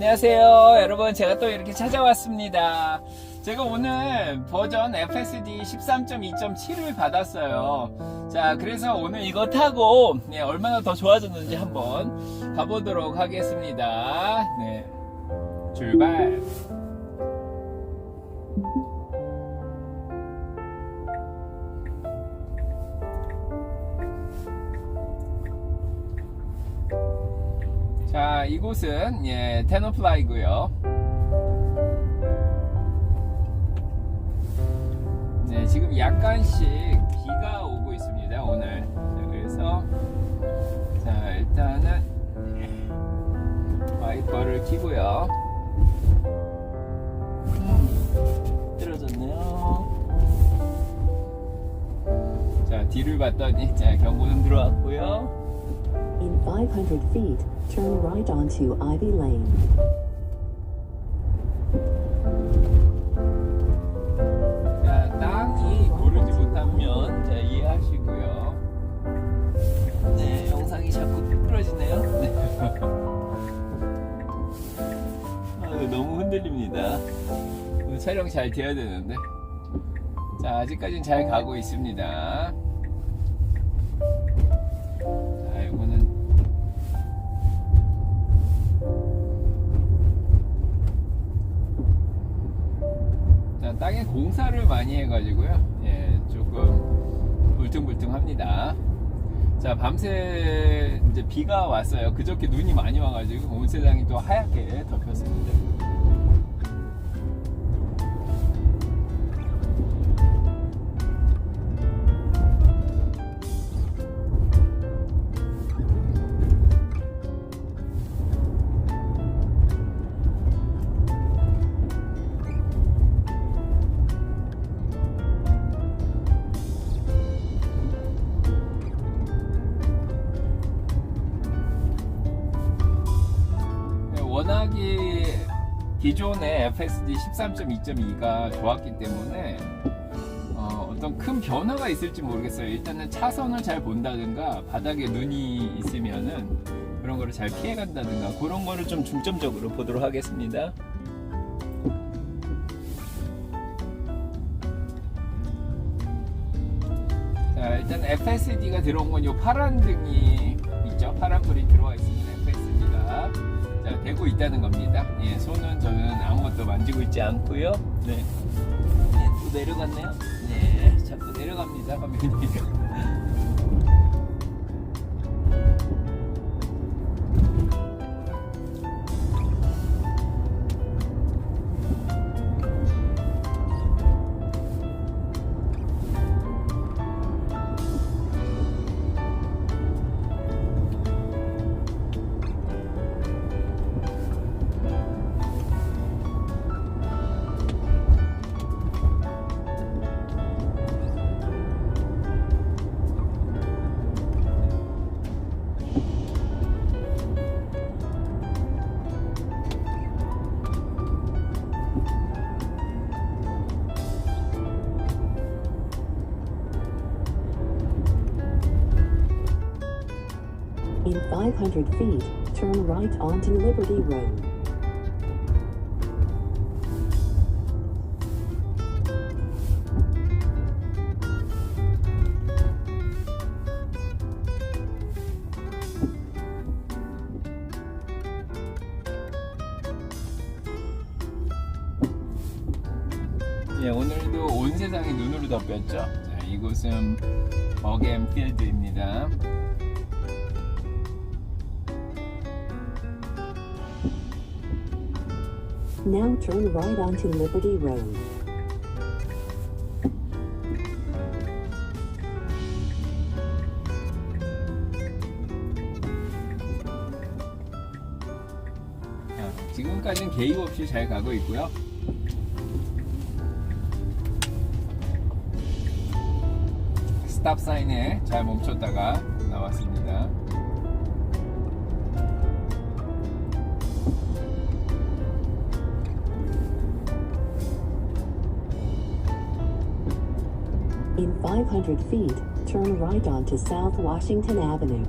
안녕하세요. 여러분, 제가 또 이렇게 찾아왔습니다. 제가 오늘 버전 FSD 13.2.7을 받았어요. 자, 그래서 오늘 이거 타고 네, 얼마나 더 좋아졌는지 한번 가보도록 하겠습니다. 네. 출발. 자, 이곳은 예, 테너플라이고요. 네, 지금 약간씩 비가 오고 있습니다. 오늘. 자, 그래서 자, 일단은 예, 와이퍼를 켜고요. 음, 떨어졌네요. 자, 뒤를 봤더니 자, 경고등 들어왔고요. In 500 feet, turn right onto Ivy Lane. 자, 땅이. 네. 네. 아, 너무 흔들립니다. 오늘 촬영 잘 돼야 되는데. 자, 아직까지는 잘 가고 있습니다. 땅에 공사를 많이 해가지고요. 예, 조금 울퉁불퉁합니다. 자, 밤새 이제 비가 왔어요. 그저께 눈이 많이 와가지고 온 세상이 또 하얗게 덮였습니다. FSD 13.2.2가 좋았기 때문에 어, 떤 큰 변화가 있을지 모르겠어요. 일단은 차선을 잘 본다든가 바닥에 눈이 있으면은 그런 거를 잘 피해간다든가 그런 거를 좀 중점적으로 보도록 하겠습니다. 자, 일단 FSD가 들어온 건 요 파란 등이 있죠. 파란 불이 들어와 있습니다. FSD가. 자, 되고 있다는 겁니다. 예, 손은 저는 아무것도 만지고 있지 않고요. 네. 네, 또 내려갔네요. 네, 자꾸 내려갑니다. 화면이. In 500 feet, turn right onto Liberty Road. 예, 오늘도 온 세상이 눈으로 덮였죠. 자, 이곳은 버겜 필드입니다. Now turn right onto Liberty Road. 자, 지금까지는 개입 없이 잘 가고 있고요. 스탑 사인에 잘 멈췄다가 나왔습니다. 500 feet, turn right onto South Washington Avenue.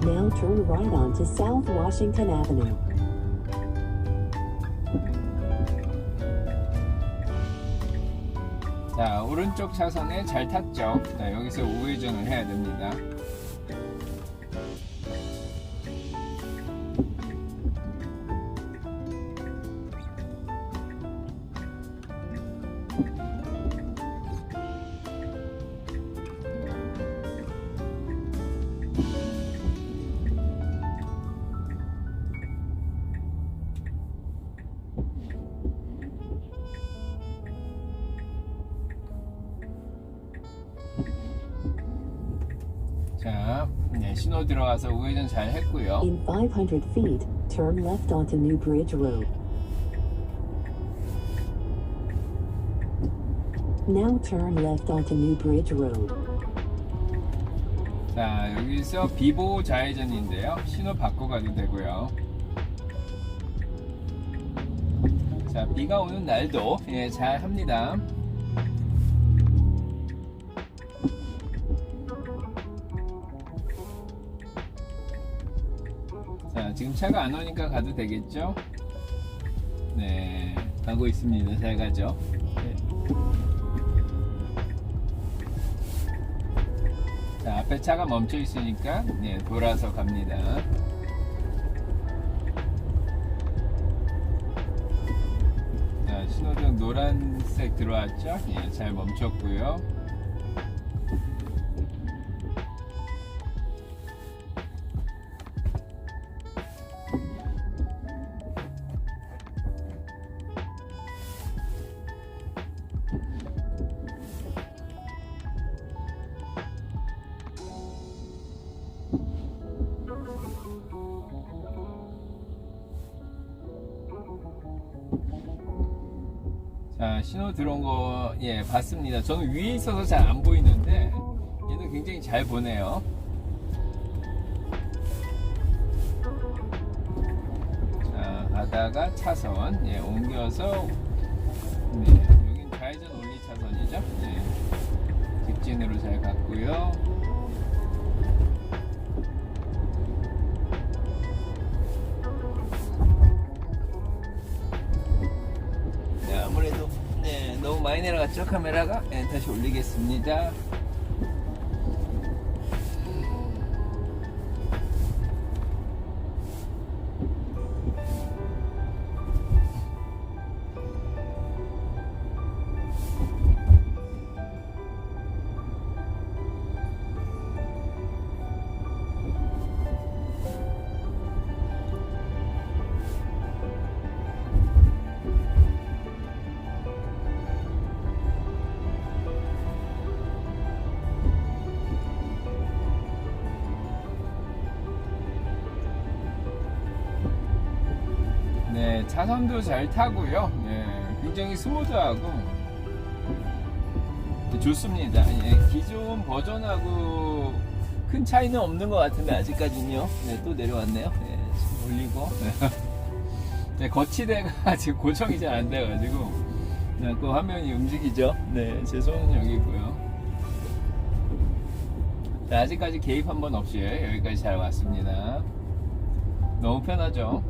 Now turn right onto South Washington Avenue. 자, 오른쪽 차선에 잘 탔죠? 자, 여기서 우회전을 해야 됩니다. 자, 네, 신호 들어가서 우회전 잘 했고요. In 500 feet, turn left onto New Bridge Road. Now turn left onto New Bridge Road. 자, 여기서 비보 좌회전인데요. 신호 바꿔 가도 되고요. 자, 비가 오는 날도 예, 잘 합니다. 차가 안 오니까 가도 되겠죠? 네, 가고 있습니다. 잘 가죠? 네. 자, 앞에 차가 멈춰 있으니까 네, 돌아서 갑니다. 자, 신호등 노란색 들어왔죠? 예, 잘 멈췄고요. 들어온 거, 예, 봤습니다. 저는 위에 있어서 잘 안 보이는데, 얘는 굉장히 잘 보네요. 자, 가다가 차선, 예, 옮겨서, 네, 여긴 좌회전 올리 차선이죠. 예, 직진으로 잘 갔고요. 내려갔죠 카메라가 네, 다시 올리겠습니다 네 차선도 잘 타고요. 네, 굉장히 스무드하고 네, 좋습니다. 예, 기존 버전하고 큰 차이는 없는 것 같은데 아직까지는요. 네, 또 내려왔네요. 네, 지금 올리고. 네. 네, 거치대가 지금 고정이 잘 안 돼가지고 네, 그 화면이 움직이죠. 네, 제 손은 여기고요. 네, 아직까지 개입 한 번 없이 여기까지 잘 왔습니다. 너무 편하죠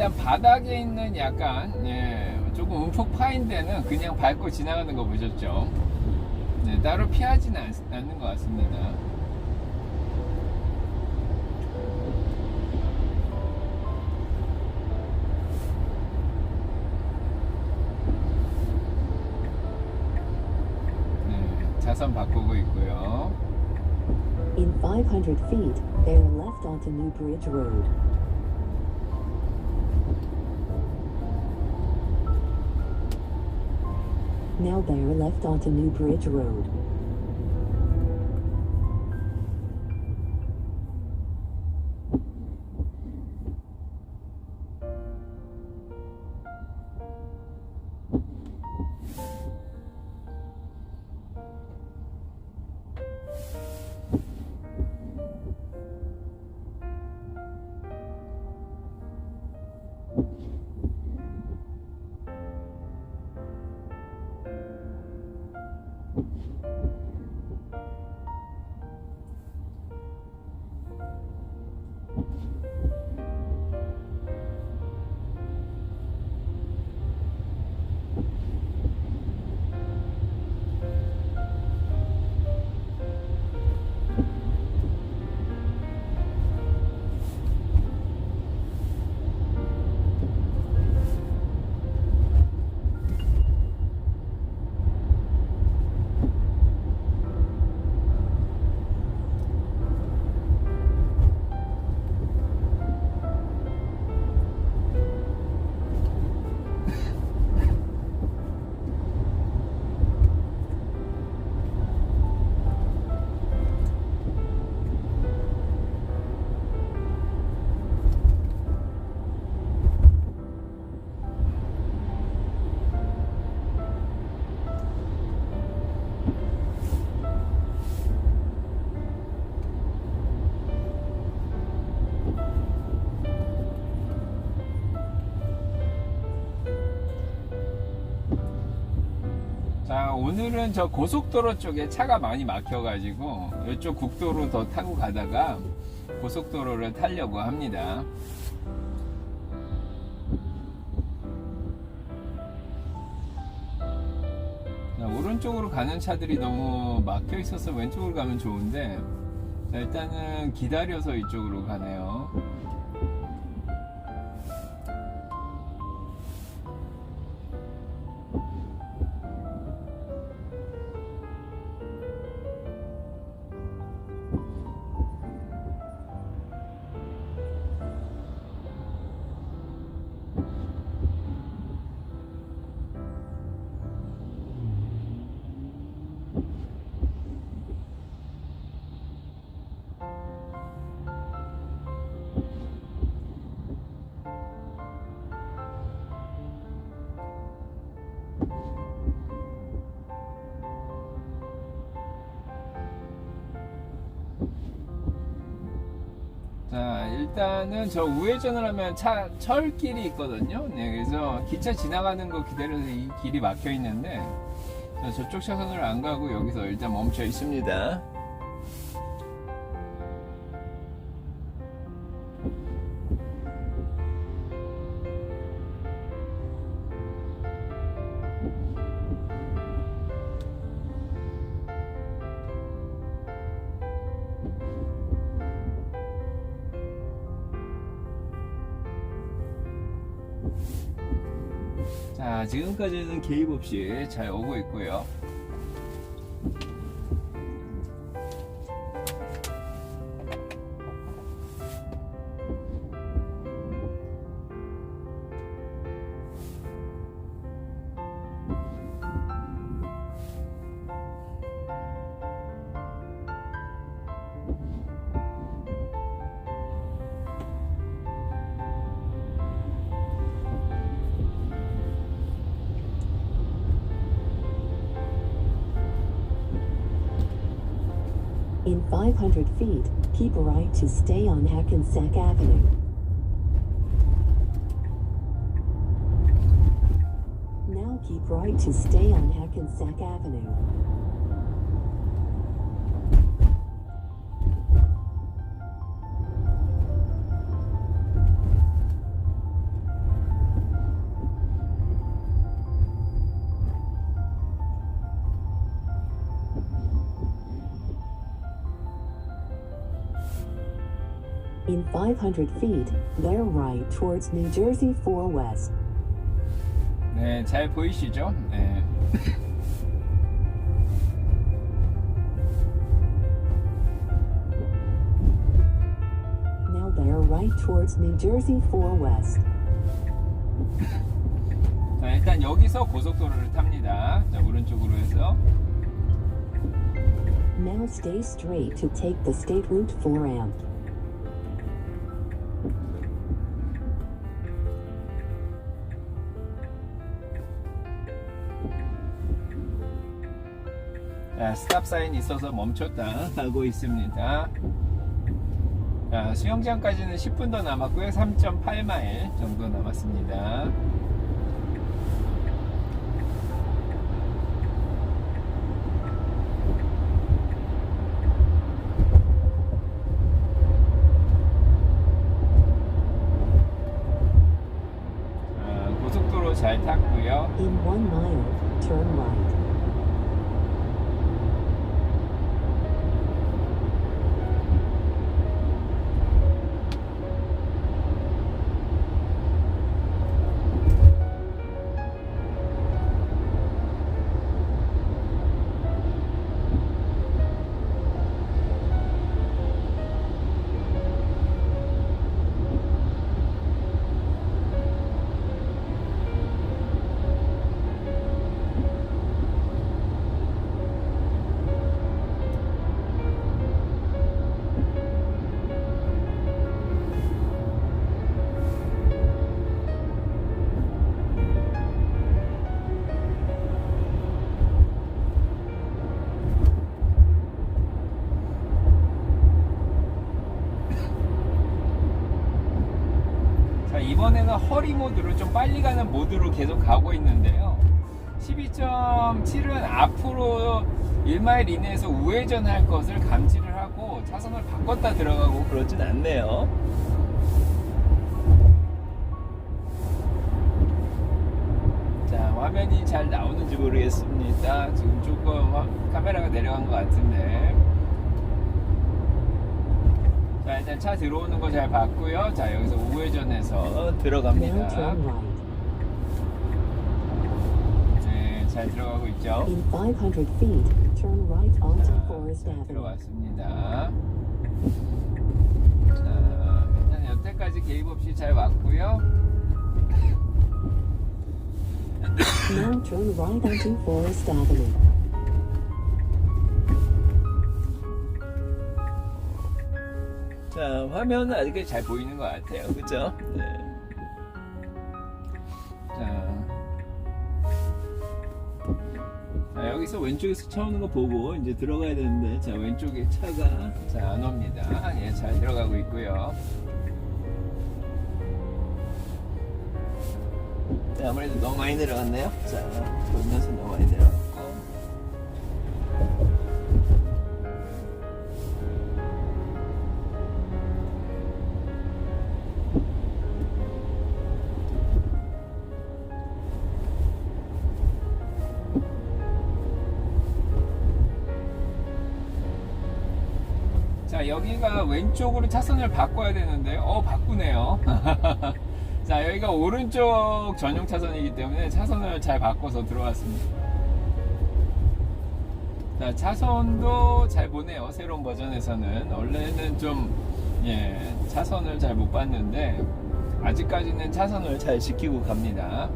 일단 바닥에 있는 약간 예, 조금 움푹 파인 데는 그냥 밟고 지나가는 거 보셨죠? 네, 따로 피하지는 않, 않는 것 같습니다. 네, 차선 바꾸고 있고요. In 500 feet, bear left onto New Bridge Road. Now bear left onto New Bridge Road. 자, 오늘은 저 고속도로 쪽에 차가 많이 막혀가지고 이쪽 국도로 더 타고 가다가 고속도로를 타려고 합니다. 자, 오른쪽으로 가는 차들이 너무 막혀 있어서 왼쪽으로 가면 좋은데 자, 일단은 기다려서 이쪽으로 가네요. 일단은 저 우회전을 하면 차, 철길이 있거든요. 네, 그래서 기차 지나가는 거 기다려서 이 길이 막혀 있는데, 자, 저쪽 차선을 안 가고 여기서 일단 멈춰 있습니다. 자, 지금까지는 개입 없이 잘 오고 있고요. In 500 feet, keep right to stay on Hackensack Avenue. Now keep right to stay on Hackensack Avenue. 500 feet, bear right towards New Jersey 4 West. 네, 잘 보이시죠? 네. Now bear right towards New Jersey 4 West. 자, 일단 여기서 고속도로를 탑니다. 자, 오른쪽으로 해서. Now stay straight to take the State Route 4M. 자, 스탑 사인 있어서 멈췄다 하고 있습니다. 자, 수영장까지는 10분 더 남았고요. 3.8마일 정도 남았습니다. 이번에는 허리 모드로 좀 빨리 가는 모드로 계속 가고 있는데요 12.7은 앞으로 1마일 이내에서 우회전할 것을 감지를 하고 차선을 바꿨다 들어가고 그러진 않네요. 자, 화면이 잘 나오는지 모르겠습니다. 지금 조금 화- 카메라가 내려간 것 같은데. 자, 일단 차 들어오는 거 잘 봤고요. 자, 여기서 우회전해서 들어갑니다. turn right. 네, 잘 들어가고 있죠. In 500 feet, turn right onto 자, Forest 잘 Avenue. 들어갔습니다. 자, 일단 여태까지 개입 없이 잘 왔고요. Now turn right onto Forest Avenue. 자, 화면은 아직 잘 보이는 것 같아요. 그죠? 네. 자. 자, 여기서 왼쪽에서 차 오는 거 보고 이제 들어가야 되는데, 자, 왼쪽에 차가 자, 안 옵니다. 예, 잘 들어가고 있고요. 자, 아무래도 너무 많이 내려갔네요. 자, 돌면서 너무 많이 내려갔 자 여기가 왼쪽으로 차선을 바꿔야 되는데 어 바꾸네요. 자 여기가 오른쪽 전용 차선이기 때문에 차선을 잘 바꿔서 들어왔습니다. 자 차선도 잘 보네요. 새로운 버전에서는. 원래는 좀 예, 차선을 잘 못 봤는데 아직까지는 차선을 잘 지키고 갑니다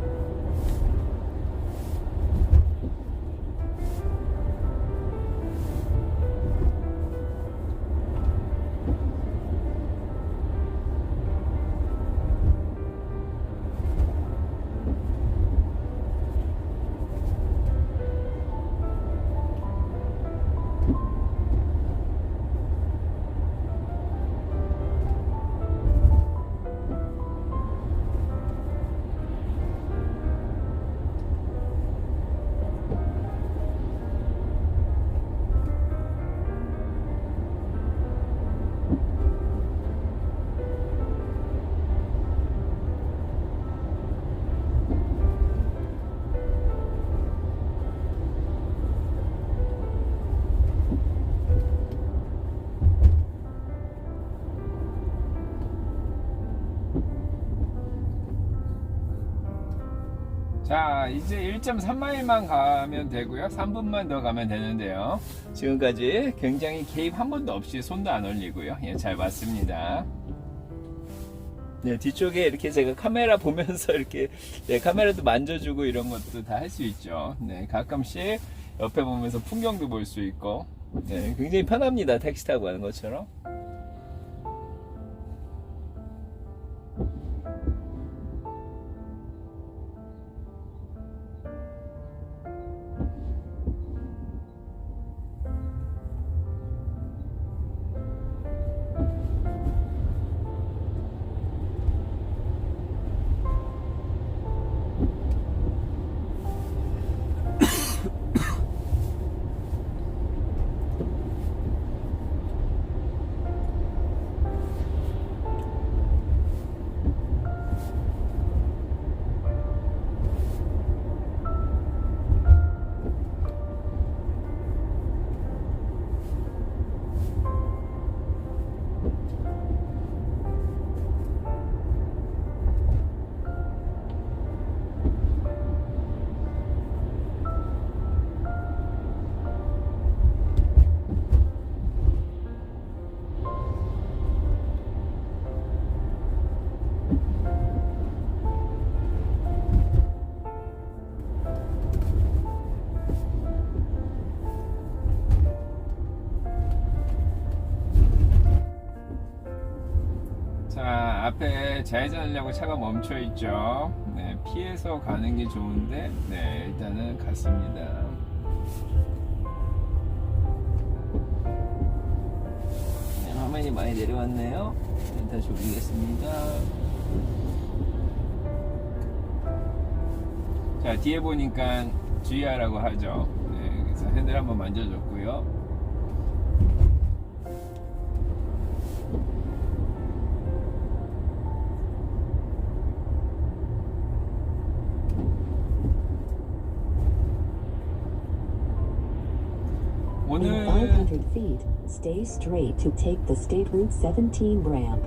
자, 이제 1.3마일만 가면 되고요. 3분만 더 가면 되는데요. 지금까지 굉장히 개입 한 번도 없이 손도 안 올리고요. 예, 잘 봤습니다. 네, 뒤쪽에 이렇게 제가 카메라 보면서 이렇게 네, 카메라도 만져주고 이런 것도 다 할 수 있죠. 네, 가끔씩 옆에 보면서 풍경도 볼 수 있고, 네, 굉장히 편합니다. 택시 타고 가는 것처럼. 앞에 좌회전하려고 차가 멈춰 있죠. 네, 피해서 가는 게 좋은데, 네, 일단은 갔습니다. 네, 화면이 많이 내려왔네요. 네, 다시 올리겠습니다. 자, 뒤에 보니까 GR이라고 하죠. 네, 그래서 핸들 한번 만져줬고요. Stay straight to take the State Route 17 ramp.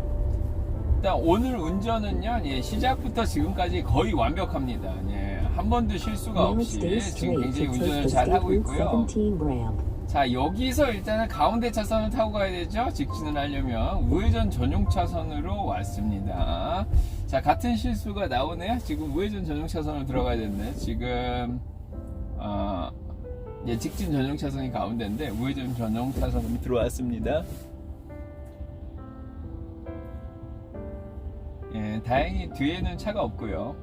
일단 오늘 운전은요, 예, 시작부터 지금까지 거의 완벽합니다. 예, 한 번도 실수가 Now 없이 stay 지금 straight 굉장히 to take 운전을 the 잘 State 하고 Route 있고요. 17 ramp. 자, 여기서 일단은 가운데 차선을 타고 가야 되죠. 직진을 하려면 우회전 전용 차선으로 왔습니다. 자, 같은 실수가 나오네요. 지금 우회전 전용 차선으로 들어가야 됐네. 지금 어, 예, 직진 전용 차선이 가운데인데 우회전 전용 차선으로 들어왔습니다. 예, 다행히 뒤에는 차가 없고요.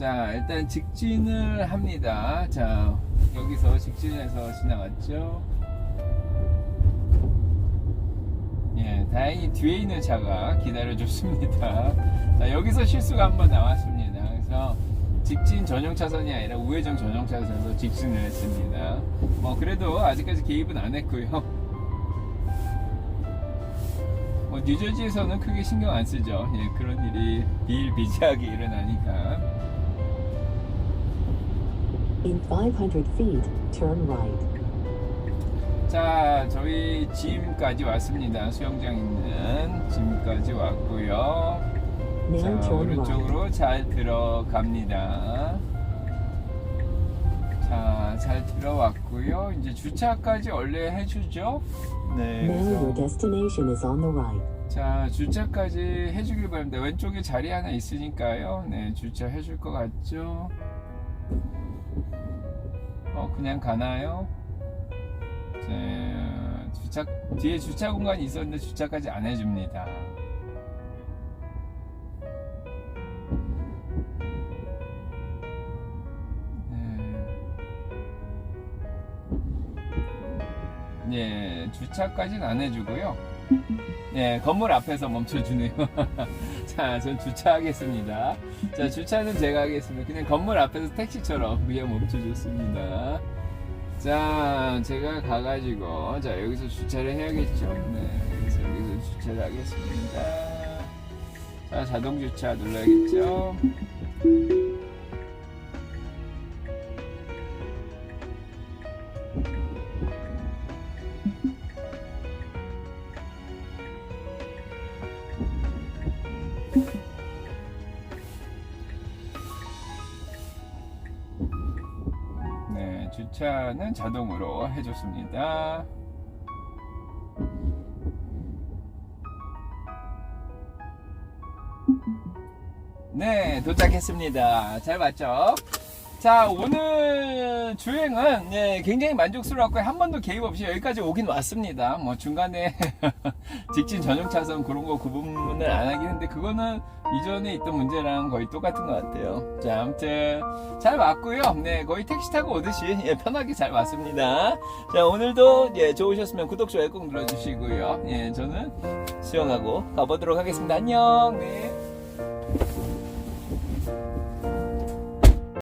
자, 일단 직진을 합니다. 자, 여기서 직진해서 지나갔죠. 예, 다행히 뒤에 있는 차가 기다려줬습니다. 자, 여기서 실수가 한번 나왔습니다. 그래서 직진 전용 차선이 아니라 우회전 전용 차선에서 직진을 했습니다. 뭐, 그래도 아직까지 개입은 안 했고요. 뭐, 뉴저지에서는 크게 신경 안 쓰죠. 예, 그런 일이 비일비재하게 일어나니까. In 500 feet, turn right. 자, 저희 짐까지 왔습니다. 수영장 있는 짐까지 왔고요. Now 자, turn right. 오른쪽으로 잘 들어갑니다. 자, 잘 들어왔고요. 이제 주차까지 원래 해주죠. 네, Now your 그래서 destination is on the right. 자 주차까지 해주길 바랍니다. 왼쪽에 자리 하나 있으니까요. 네, 주차 해줄 것 같죠? 어, 그냥 가나요? 자, 주차 뒤에 주차 공간이 있었는데 주차까지 안 해줍니다. 네. 예, 주차까지는 안 해주고요. 네, 건물 앞에서 멈춰주네요. 자, 전 주차하겠습니다. 자, 주차는 제가 하겠습니다. 그냥 건물 앞에서 택시처럼 그냥 멈춰줬습니다. 자, 제가 가가지고, 자, 여기서 주차를 해야겠죠. 네, 여기서, 여기서 주차를 하겠습니다. 자, 자동 주차 눌러야겠죠. 네, 주차는 자동으로 해줬습니다. 네, 도착했습니다. 잘 봤죠? 자, 오늘 주행은 네, 굉장히 만족스러웠고 한 번도 개입 없이 여기까지 오긴 왔습니다. 뭐 중간에 직진 전용 차선 그런 거 구분을 안 하긴 했는데 그거는 이전에 있던 문제랑 거의 똑같은 것 같아요. 자, 아무튼 잘 왔고요. 네, 거의 택시 타고 오듯이 예, 편하게 잘 왔습니다. 자, 오늘도 예, 좋으셨으면 구독 좋아요 꼭 눌러주시고요. 예, 저는 수영하고 가보도록 하겠습니다. 안녕. 네.